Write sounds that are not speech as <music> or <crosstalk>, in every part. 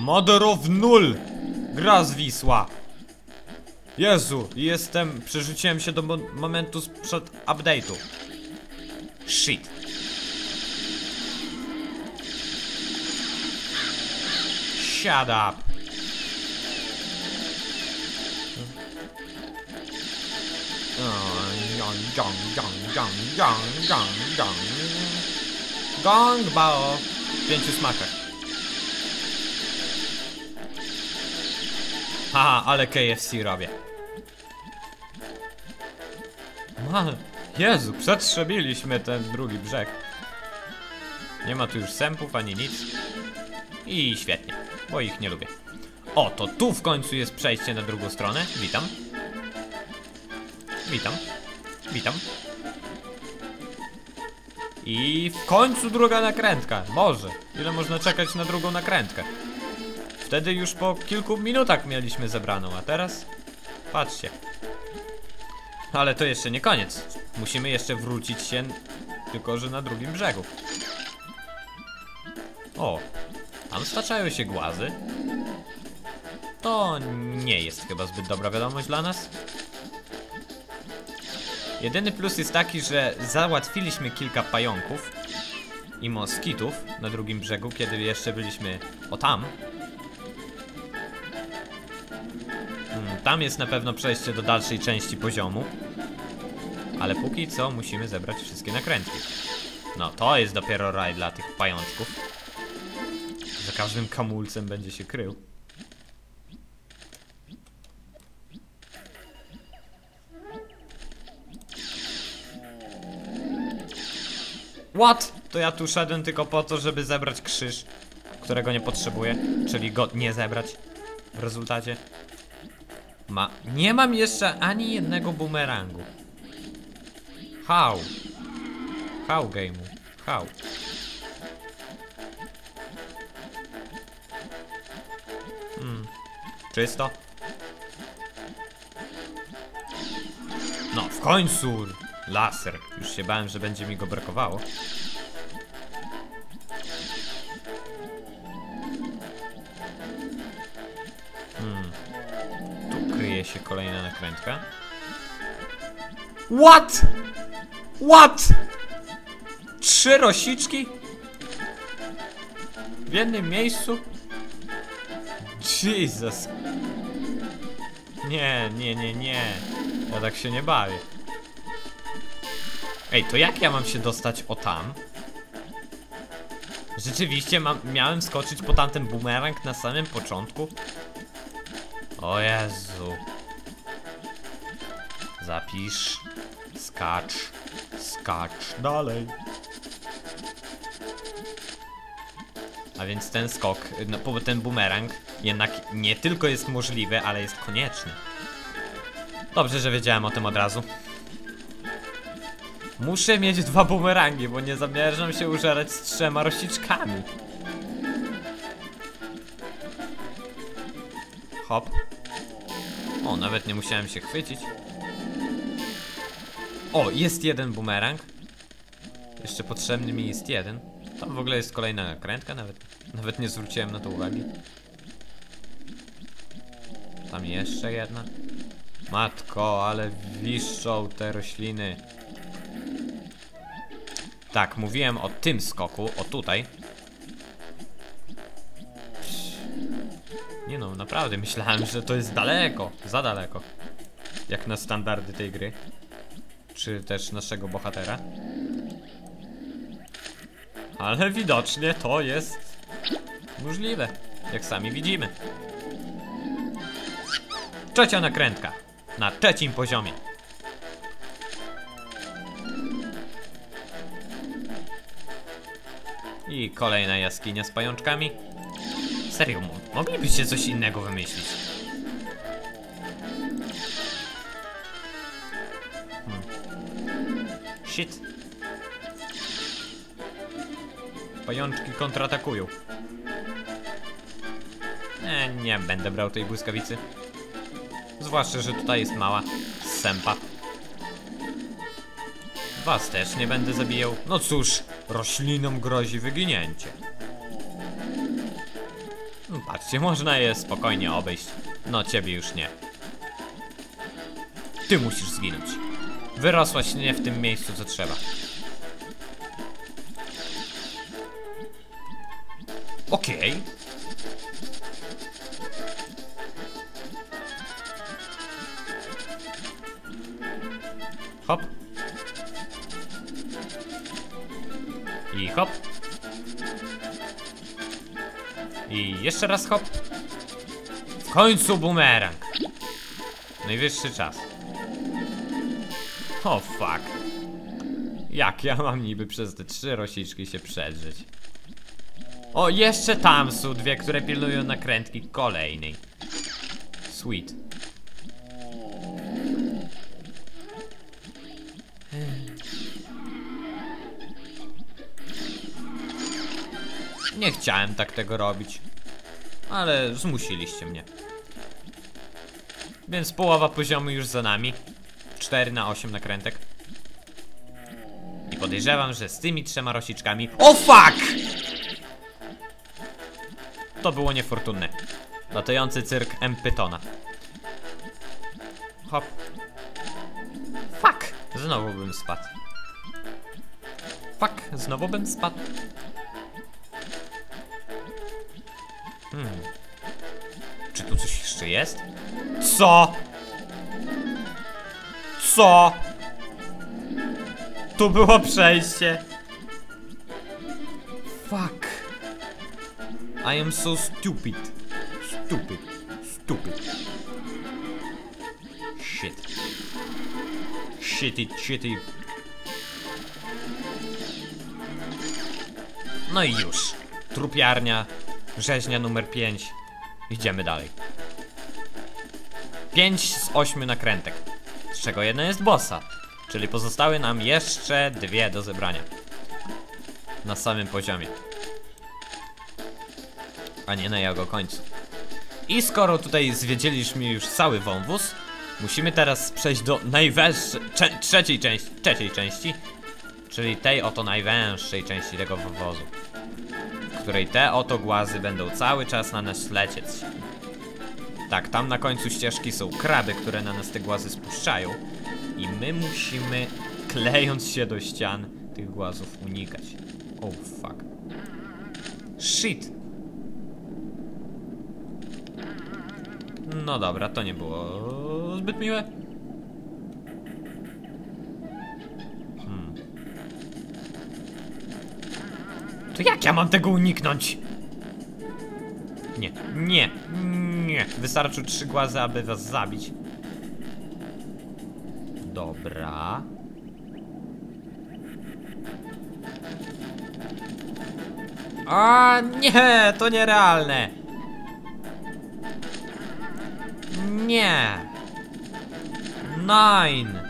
Mother of Null! Gra zwisła! Jezu, jestem... Przerzuciłem się do mo momentu sprzed update'u. Shit. Shut up. Gong, bao. W pięciu smakach. Haha, ale KFC robię. Man, Jezu, przetrzebiliśmy ten drugi brzeg. Nie ma tu już sępów ani nic. I świetnie, bo ich nie lubię. O, to tu w końcu jest przejście na drugą stronę. Witam. Witam. Witam. I w końcu druga nakrętka. Boże, ile można czekać na drugą nakrętkę? Wtedy już po kilku minutach mieliśmy zebraną, a teraz? Patrzcie. Ale to jeszcze nie koniec. Musimy jeszcze wrócić się, tylko że na drugim brzegu. O, tam staczają się głazy. To nie jest chyba zbyt dobra wiadomość dla nas. Jedyny plus jest taki, że załatwiliśmy kilka pająków i moskitów na drugim brzegu, kiedy jeszcze byliśmy o tam. Tam jest na pewno przejście do dalszej części poziomu. Ale póki co musimy zebrać wszystkie nakrętki. No, to jest dopiero raj dla tych pajączków. Za każdym kamulcem będzie się krył. What? To ja tu szedłem tylko po to, żeby zebrać krzyż, którego nie potrzebuję, czyli go nie zebrać w rezultacie. Ma... Nie mam jeszcze ani jednego bumerangu. How? How game'u? How? Hmm. Czysto? No, w końcu! Laser. Już się bałem, że będzie mi go brakowało. Się kolejna nakrętka. What? What? Trzy rosiczki? W jednym miejscu? Jesus. Nie, nie, nie, nie. Ja tak się nie bawię. Ej, to jak ja mam się dostać o tam? Rzeczywiście mam, miałem skoczyć po tamten bumerang na samym początku? O Jezu. Zapisz. Skacz. Skacz dalej. A więc ten skok, no, ten bumerang jednak nie tylko jest możliwy, ale jest konieczny. Dobrze, że wiedziałem o tym od razu. Muszę mieć dwa bumerangi, bo nie zamierzam się użerać z trzema rosiczkami. Hop. O, nawet nie musiałem się chwycić. O, jest jeden bumerang. Jeszcze potrzebny mi jest jeden. Tam w ogóle jest kolejna nakrętka, nawet, nawet nie zwróciłem na to uwagi. Tam jeszcze jedna. Matko, ale wiszczą te rośliny. Tak, mówiłem o tym skoku, o tutaj. Nie no, naprawdę myślałem, że to jest daleko, za daleko. Jak na standardy tej gry. Czy też naszego bohatera. Ale widocznie to jest możliwe, jak sami widzimy. Trzecia nakrętka. Na trzecim poziomie. I kolejna jaskinia z pajączkami. Serio, mo- moglibyście coś innego wymyślić. Shit. Pajączki kontratakują. E, nie będę brał tej błyskawicy. Zwłaszcza, że tutaj jest mała sępa. Was też nie będę zabijał. No cóż, roślinom grozi wyginięcie. No, patrzcie, można je spokojnie obejść. No, ciebie już nie. Ty musisz zginąć. Wyrosłaś nie w tym miejscu, co trzeba. Okej. Hop. I hop. I jeszcze raz hop. W końcu bumerang. Najwyższy czas. O fuck. Jak ja mam niby przez te trzy rosiczki się przedrzeć? O, jeszcze tam są dwie, które pilnują nakrętki kolejnej. Sweet. Nie chciałem tak tego robić. Ale zmusiliście mnie. Więc połowa poziomu już za nami. 4 na 8 nakrętek. I podejrzewam, że z tymi trzema rosiczkami... O fuck! To było niefortunne. Latający cyrk M. Pytona. Hop. Fuck! Znowu bym spadł. Fuck, znowu bym spadł. Hmm. Czy tu coś jeszcze jest? Co? Co? Tu było przejście. Fuck. I am so stupid. Stupid. Stupid. Shit. Shitty, shitty. No i już. Trupiarnia. Rzeźnia numer 5. Idziemy dalej. 5 z 8 nakrętek. Z czego jedna jest bossa. Czyli pozostały nam jeszcze dwie do zebrania. Na samym poziomie. A nie na jego końcu. I skoro tutaj zwiedziliśmy już cały wąwóz, musimy teraz przejść do najwęższej, trzeciej części, trzeciej części, czyli tej oto najwęższej części tego wąwozu, w której te oto głazy będą cały czas na nas lecieć. Tak, tam na końcu ścieżki są kraby, które na nas te głazy spuszczają i my musimy, klejąc się do ścian, tych głazów unikać. Oh fuck. Shit! No dobra, to nie było zbyt miłe. Hmm. To jak ja mam tego uniknąć? Nie, nie, nie. Wystarczy trzy głazy, aby was zabić. Dobra. A nie, to nierealne. Nie. Nine.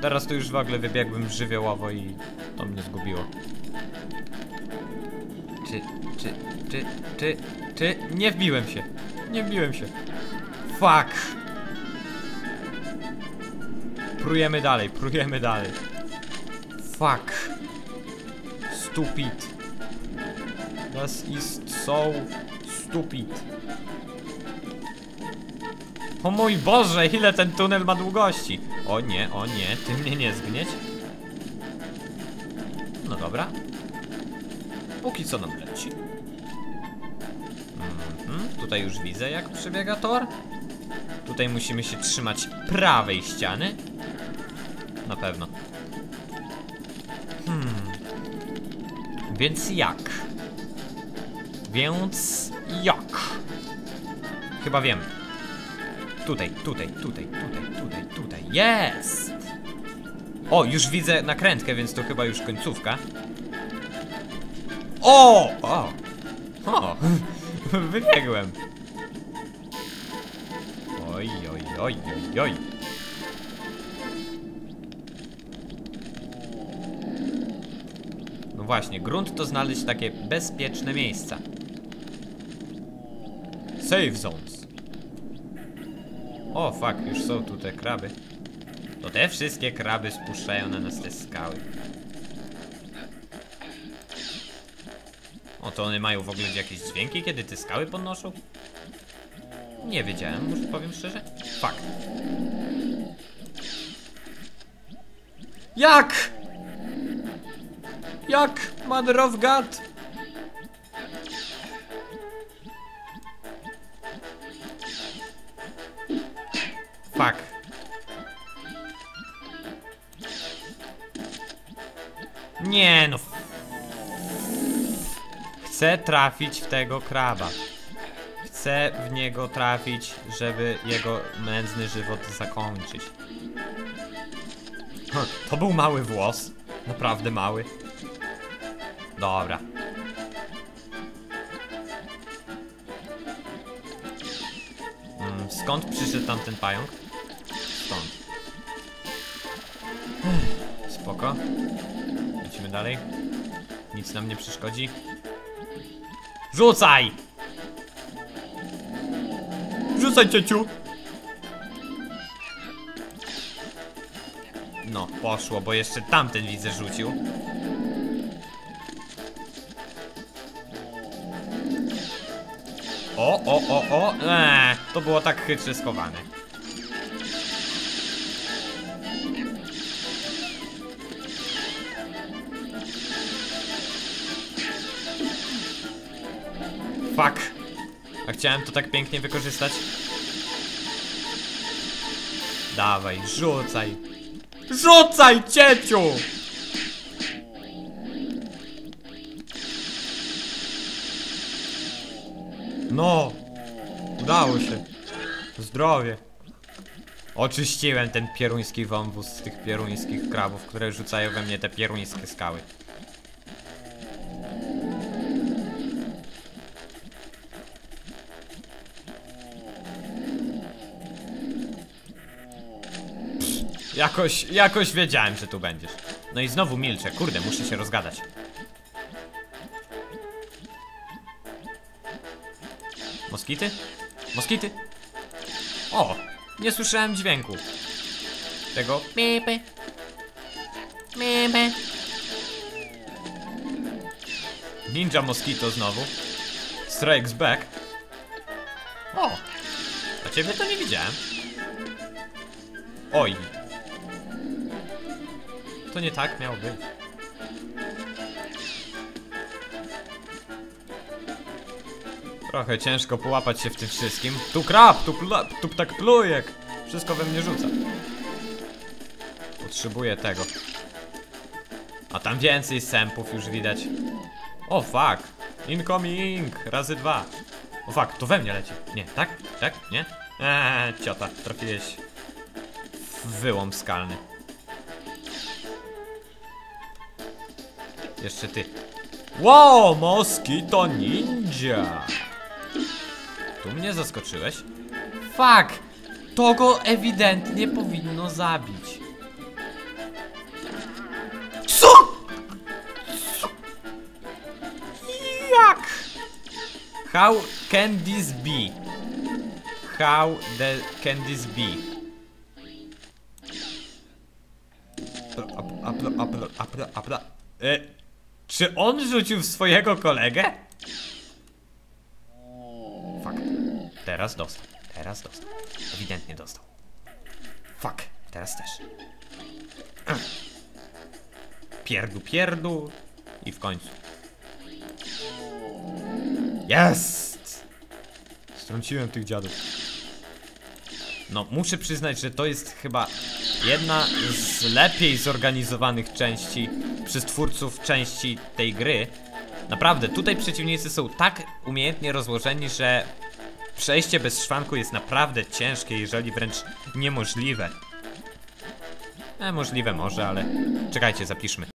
Teraz to już w ogóle wybiegłem żywiołowo i to mnie zgubiło. Czy, czy, czy, czy, czy... Nie wbiłem się. Nie wbiłem się. Fuck. Prujemy dalej, prujemy dalej. Fuck. Stupid. Das ist so stupid. O mój Boże, ile ten tunel ma długości. O nie, o nie, ty mnie nie zgnieć. No dobra. Póki co nam leci. Tutaj już widzę jak przebiega tor. Tutaj musimy się trzymać prawej ściany. Na pewno. Hmm. Więc jak? Więc jak? Chyba wiem. Tutaj, tutaj, tutaj, tutaj, tutaj, tutaj. Jest! O, już widzę nakrętkę, więc to chyba już końcówka. O! O! O! <laughs> Wybiegłem. Oj, oj, oj, oj, oj. No właśnie, grunt to znaleźć takie bezpieczne miejsca. Save zones. O, fuck, już są tu te kraby. To te wszystkie kraby spuszczają na nas te skały. O, to one mają w ogóle jakieś dźwięki, kiedy te skały podnoszą? Nie wiedziałem, może powiem szczerze. Fakt. Jak? Jak? Mother of God? Fuck. Nie no. Chcę trafić w tego kraba. Chcę w niego trafić, żeby jego mędzny żywot zakończyć. Hm, To był mały włos. Naprawdę mały. Dobra. Mm, skąd przyszedł tamten pająk? Stąd. Spoko. Lecimy dalej. Nic nam nie przeszkodzi. Rzucaj! Rzucaj, ciociu! No, poszło, bo jeszcze tamten widzę rzucił. O, o, o, o! Eee, to było tak chytrze schowane. Fuck. A chciałem to tak pięknie wykorzystać. Dawaj, rzucaj. Rzucaj, cieciu! No, udało się. Zdrowie. Oczyściłem ten pieruński wąwóz z tych pieruńskich krabów, które rzucają we mnie te pieruńskie skały. Jakoś, jakoś wiedziałem, że tu będziesz. No i znowu milczę, kurde, muszę się rozgadać. Moskity? Moskity? O! Nie słyszałem dźwięku. Tego pipy. Pipy. Ninja Mosquito znowu. Strikes back. O! A ciebie to nie widziałem. Oj. To nie tak miało być. Trochę ciężko połapać się w tym wszystkim. Tu krab, tu, tu ptak plujek. Wszystko we mnie rzuca. Potrzebuję tego. A tam więcej sępów już widać. O fuck. Incoming. Razy dwa. O fuck, to we mnie leci. Nie, tak? Tak? Nie? Eee, ciota, trafiłeś w wyłom skalny. Jeszcze ty. Wow, Moskito Ninja! Tu mnie zaskoczyłeś? Fuck! To go ewidentnie powinno zabić. Co? Co? Jak? How can this be? How the can this be? Apla, apla, apla, apla, apla. Czy on rzucił w swojego kolegę? Fuck. Teraz dostał. Teraz dostał. Ewidentnie dostał. Fuck. Teraz też. Pierdu, pierdu. I w końcu. Jest! Strąciłem tych dziadów. No, muszę przyznać, że to jest chyba jedna z lepiej zorganizowanych części przez twórców części tej gry. Naprawdę, tutaj przeciwnicy są tak umiejętnie rozłożeni, że przejście bez szwanku jest naprawdę ciężkie, jeżeli wręcz niemożliwe. E, możliwe może, ale czekajcie, zapiszmy.